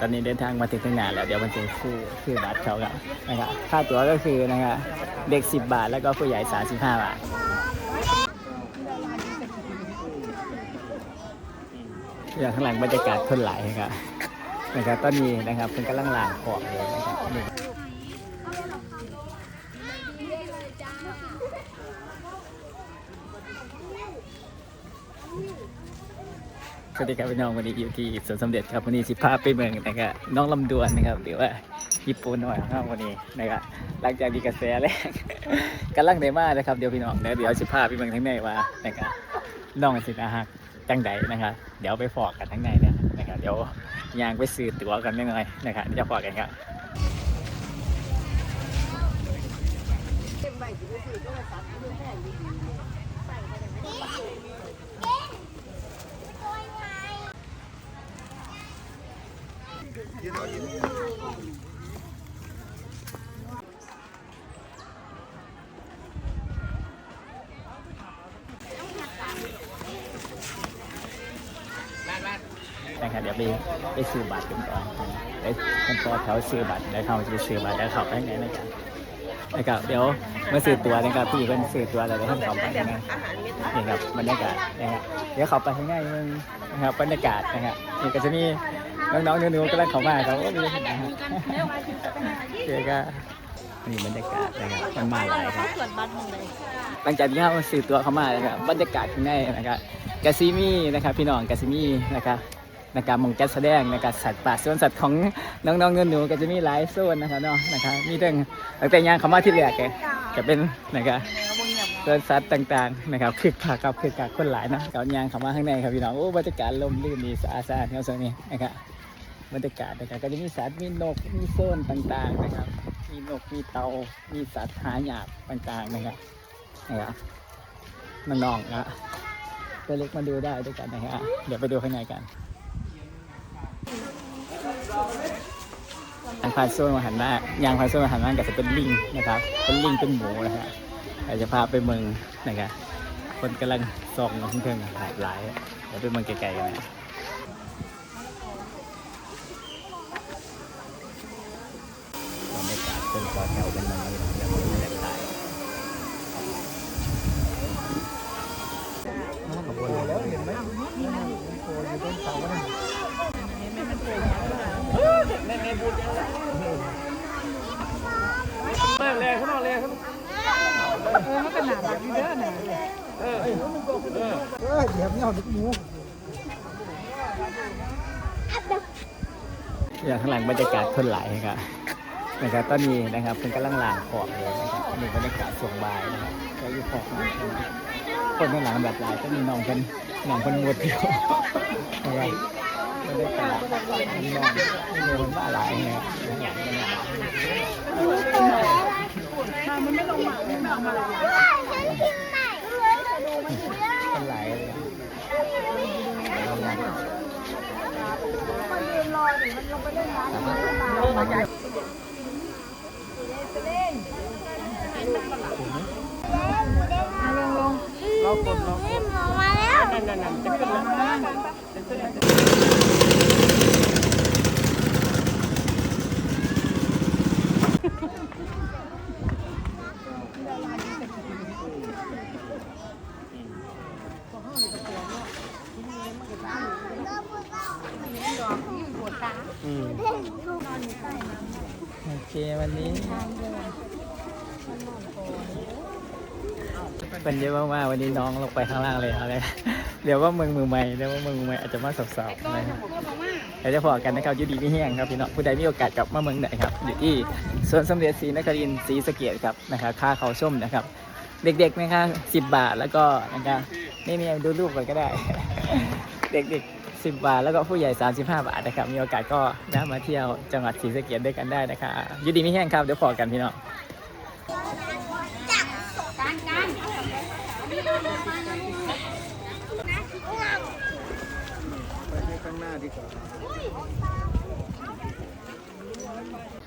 ตอนนี้เดินทางมาถึงที่งานแล้ว เดี๋ยวมันจะคือคือบัตรเขาครับนะครับค่าตั๋วก็คือนะครับเด็ก 10 บาทแล้วก็ผู้ใหญ่35บาทอย่างข้างหลังบรรยากาศคนหลายครับนะครับตอนนี้นะครับเป็นกำลังล่างของเลยนะครับ สวัสดีครับพี่น้องวันนี้อยู่ที่สวนสมเด็จครับวันนี้สิพาไปเมืองนะครับน้องลำดวนนะครับหรือว่าญี่ปุ่นหน่อยครับวันนี้นะครับหลังจากมีกระแสแรกกำลังได้มานะครับเดี๋ยวพี่น้องเดี๋ยวเดี๋ยวสิพาไปเมืองทั้งในว่านะครับน้องสินะฮะจังใดนะครับเดี๋ยวไปฟอกกันทั้งในเนี่ยนะครับเดี๋ยวยางไปซื้อตั๋วกันนิดหน่อยนะครับจะฟอกกันครับ นะครับเดี๋ยวไปไปซื้อบัตรกันก่อนไปกันต่อแถวซื้อบัตรแล้วเขาจะซื้อบัตรแล้วเขาไปไหนนะครับนะครับเดี๋ยวมาซื้อตัวนะครับพี่เป็นซื้อตัวแล้วเดี๋ยวท่านเขาไปนะนี่ครับบรรยากาศนะครับเดี๋ยวเขาไปข้างในมึงนะครับบรรยากาศนะครับนี่ก็จะมี น้องๆหนูๆกำลังเข้ามาครับโอ้ดีนะครับเดี๋ยวก็นี่บรรยากาศนะครับมันมาหลายครับตรวจบัตรหมดเลยหลังจากที่เขาสื่อตัวเข้ามานะครับบรรยากาศข้างในนะครับกาซิมีนะครับพี่น้องกาซิมีนะครับนะครับหมองจัดแสดงนะครับสัตว์ป่าสวนสัตว์ของน้องๆหนูๆก็จะมีหลายโซนนะครับเนาะนะครับมีตั้งตั้งแต่ยางเข้ามาที่แรกเลยจะเป็นนะครับสวนสัตว์ต่างๆนะครับคึกคักกับคึกคักคนหลายเนาะกับยางเข้ามาข้างในครับพี่น้องโอ้บรรยากาศลมลื่นดีสะอาดสะอาดครับโซนนี้นะครับ บรรยากาศนะครับก็จะมีสัตว์มีนกมีโซนต่างๆนะครับ มีนกมีเต่ามีสัตว์หายากต่างๆนะครับนะครับน้องๆนะตัวเล็กมาดูได้ด้วยกันนะฮะเดี๋ยวไปดูข้างในกันยางพาโซนมาหันหน้ายางพาโซนมาหันหน้าก็จะเป็นลิงนะครับ เป็นลิงเป็นหมูนะฮะเราจะพาไปเมืองนะครับคนกำลังส่องเครื่องๆหลายหลายเดี๋ยวไปเมืองไกลๆกันนะบรรยากาศเป็นต่อแถวเป็นเมืองเลยนะบรรยากาศเออมันก็หนาบัตรอยู่เด้อน่ะอย่างข้างหลังบรรยากาศคนหลายครับ นะครับตอนนี้นะครับเป็นกำลังหลางของเลยนะครับมีบรรยากาศส่งบายนะครับก็อยู่ของนะครับคนข้างหลังแบบหลายก็มีน้องเป็นน้องเป็นหมดเดียวนะครับบรรยากาศมีน้องมีเคนบ้าหลายนะครับอย่างนี้นะครับมันไม่ลงมาไม่ลงมาคนหลายเลยเราคนเลงลงเราคนนั่นนั่นนั่นจะขึ้นแล้ว อืมโอ เควันนี้เป็นเยอะมากๆวันนี้น้องลงไปข้างล่างเลยเอาเลยเดี๋ยวว่ามืองมือใหม่เดี๋ยวว่ามืองมือใหม่อาจจะมาสอบๆนะครับเดี๋ยวจะพอกันนะครับยูดีไม่แห้งครับพี่น้องผู้ใดมีโอกาสกลับมาเมืองไหนครับอยู่ที่สวนสมเด็จศรีนครินทร์ศรีสะเกียครับนะครับค่าเขาส้มนะครับ เด็กๆนะครับสิบบาทแล้วก็นะครับนี่นี่ดูรูปก่อนก็ได้ เด็กๆ 10 บาท แล้วก็ผู้ใหญ่ 35 บาทนะครับ มีโอกาสก็นะมาเที่ยวจังหวัดศรีสะเกษด้วยกันได้นะครับยุดีไม่แห้งครับ เดี๋ยวพอกันพี่น้องข้างหน้าดีกว่าได้พี่น้อง